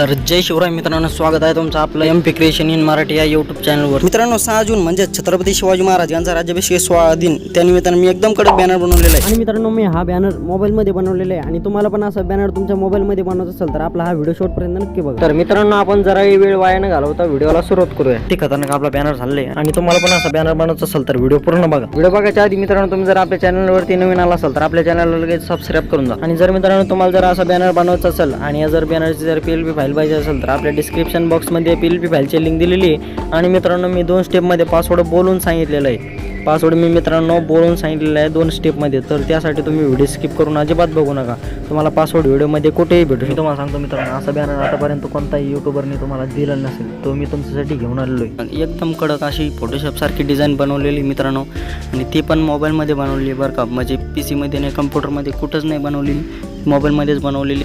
तर जय शिवराय मित्रांनो स्वागत आहे तुमचं आपलं M P Creation in Marathi या यूट्यूब चॅनलवर मित्रांनो सहा जून म्हणजे छत्रपती शिवाजी महाराज यांचा राज्याभिषेक सोहळा दिन. त्यानिमित्तानं मी एकदम कडक बॅनर बनवलेला आहे. आणि मित्रांनो मी हा बॅनर मोबाईलमध्ये बनवलेला आहे. आणि तुम्हाला पण असा बॅनर तुमच्या मोबाईलमध्ये बनवत असेल तर आपला हा व्हिडिओ शॉर्टपर्यंत नक्की बघा. तर मित्रांनो आपण जरा वेळ वाया न घालवता व्हिडिओला सुरुवात करूया. ते खतरनाक आपला बॅनर झाले आणि तुम्हाला पण असा बॅनर बनवायचा असेल तर व्हिडिओ पूर्ण बघा. व्हिडिओ बघायच्या आधी मित्रांनो तुम्ही जर आपल्या चॅनलवरती नवीन आला असाल तर आपल्या चॅनलला लगेच सबस्क्राईब करून जा. आणि जर मित्रांनो तुम्हाला जर असा बॅनर बनवायचा असेल आणि या जर बॅनरची जर पी एल फाईल पाहिजे असेल तर आपल्या डिस्क्रिप्शन बॉक्समध्ये पी एल पी फाईलची लिंक दिलेली आहे. आणि मित्रांनो मी दोन स्टेपमध्ये पासवर्ड बोलून सांगितलेलं आहे. पासवर्ड मी मित्रांनो बोलून सांगितलेलं आहे दोन स्टेपमध्ये तर त्यासाठी तुम्ही व्हिडिओ स्किप करून अजिबात बघू नका. तुम्हाला पासवर्ड व्हिडिओमध्ये कुठेही भेटू मी तुम्हाला सांगतो मित्रांनो असा बॅनर आतापर्यंत कोणताही युट्यूबरने तुम्हाला दिला नसेल तो मी तुमच्यासाठी घेऊन आलेलो आहे. एकदम कडक अशी फोटोशॉपसारखी डिझाईन बनवलेली मित्रांनो. आणि ती पण मोबाईलमध्ये बनवलेली बरं का. म्हणजे पी सीमध्ये नाही कम्प्युटरमध्ये कुठंच नाही बनवलेली. मोबाईलमध्येच बनवलेली.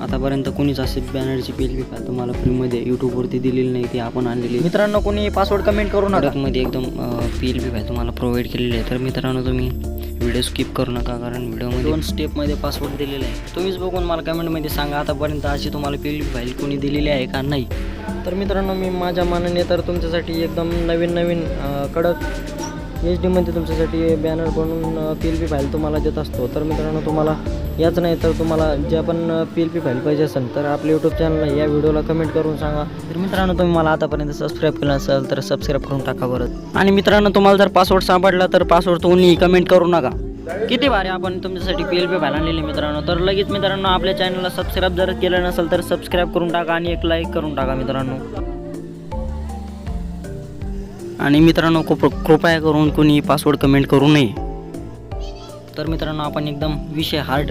आतापर्यंत कोणीच असे बॅनरची पी एल बी फाईल तुम्हाला फ्रीमध्ये यूट्यूबवरती दिलेली नाही ती आपण आणलेली. मित्रांनो कोणी पासवर्ड कमेंट करू नका. मध्ये एकदम पी एल बी फाईल तुम्हाला प्रोव्हाइड केलेली आहे. तर मित्रांनो तुम्ही व्हिडिओ स्किप करू नका कारण व्हिडिओमध्ये दोन स्टेपमध्ये पासवर्ड दिलेला आहे. तुम्हीच बघून मला कमेंटमध्ये सांगा आतापर्यंत अशी तुम्हाला पी एल बी फाईल कोणी दिलेली आहे का नाही? तर मित्रांनो मी माझ्या मनाने तर तुमच्यासाठी एकदम नवीन नवीन कडक एच डीमध्ये तुमच्यासाठी बॅनर बनवून पी एल पी फाईल तुम्हाला देत असतो. तर मित्रांनो तुम्हाला याच नाही तर तुम्हाला जे पण पी एल पी फाईल पाहिजे असेल तर आपल्या यूट्यूब चॅनलला या व्हिडिओला कमेंट करून सांगा. तर मित्रांनो तुम्ही मला आतापर्यंत सबस्क्राईब केलं असेल तर सबस्क्राईब करून टाका बरं. आणि मित्रांनो तुम्हाला जर पासवर्ड सापडला तर पासवर्ड तुम्ही कमेंट करू नका. किती भारी आपण तुमच्यासाठी पी एल पी फाईल आणलेली मित्रांनो. तर लगेच मित्रांनो आपल्या चॅनलला सबस्क्राईब जर केलं नसेल तर सबस्क्राईब करून टाका आणि एक लाईक करून टाका मित्रांनो. आणि मित्रांनो कृप कृपया करून कोणी पासवर्ड कमेंट करू नये. तर मित्रांनो आपण एकदम विषय हार्ड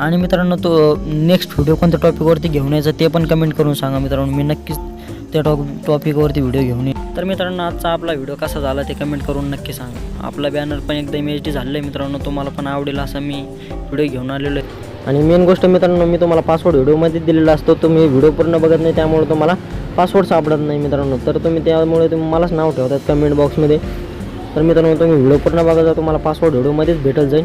आणि मित्रांनो तो नेक्स्ट व्हिडिओ कोणत्या टॉपिकवरती घेऊन यायचा ते पण कमेंट करून सांगा मित्रांनो. मी नक्कीच त्या टॉप टॉपिकवरती व्हिडिओ घेऊन येईल तर मित्रांनो आजचा आपला व्हिडिओ कसा झाला ते कमेंट करून नक्की सांगा. आपला बॅनर पण एकदम एच डी झालेला आहे मित्रांनो. तुम्हाला पण आवडेल असा मी व्हिडिओ घेऊन आलेलो आहे. आणि मेन गोष्ट मित्रांनो मी तुम्हाला पासवर्ड व्हिडिओमध्ये दिलेला असतो. तुम्ही व्हिडिओ पूर्ण बघत नाही त्यामुळे तुम्हाला पासवर्ड सापडत नाही मित्रांनो. तर तुम्ही त्यामुळे तुम्ही मलाच नाव ठेवतात कमेंट बॉक्समध्ये तर मित्रांनो तुम्ही व्हिडिओ पूर्ण बघा तुम्हाला पासवर्ड व्हिडिओमध्येच भेटत जाईल.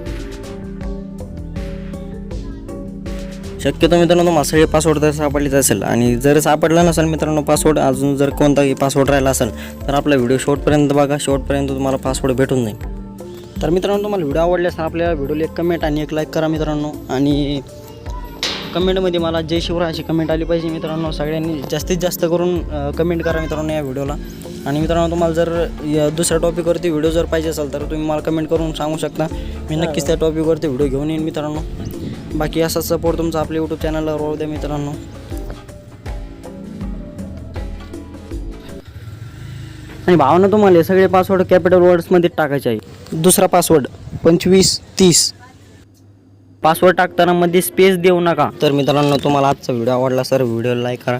शक्यतो मित्रांनो तुम्हाला सगळे पासवर्ड जर सापडलीच असेल. आणि जर सापडला नसेल मित्रांनो पासवर्ड अजून जर कोणताही पासवर्ड राहिला असेल तर आपला व्हिडिओ शेवटपर्यंत बघा. शेवटपर्यंत तुम्हाला पासवर्ड भेटून जाईल. तर मित्रांनो तुम्हाला व्हिडिओ आवडल्यास आपल्या व्हिडिओला एक कमेंट आणि एक लाईक करा मित्रांनो. आणि कमेंटमध्ये मला जय शिवराय अशी कमेंट आली पाहिजे मित्रांनो. सगळ्यांनी जास्तीत जास्त करून कमेंट करा मित्रांनो या व्हिडिओला आणि मित्रांनो तुम्हाला जर या दुसऱ्या टॉपिकवरती व्हिडिओ जर पाहिजे असेल तर तुम्ही मला कमेंट करून सांगू शकता. मी नक्कीच त्या टॉपिकवरती व्हिडिओ घेऊन येईन मित्रांनो. बाकी असाच सपोर्ट तुमचा आपल्या यूट्यूब चॅनलला राहू द्या मित्रांनो. आणि भावना तुम्हाला हे सगळे पासवर्ड कॅपिटल वर्ड्समध्ये टाकायचे आहे. दुसरा पासवर्ड पंचवीस तीस. पासवर्ड टाकताना मध्ये स्पेस देऊ नका. तर मित्रांनो तुम्हाला आजचा व्हिडिओ आवडला सर व्हिडिओ लाईक करा.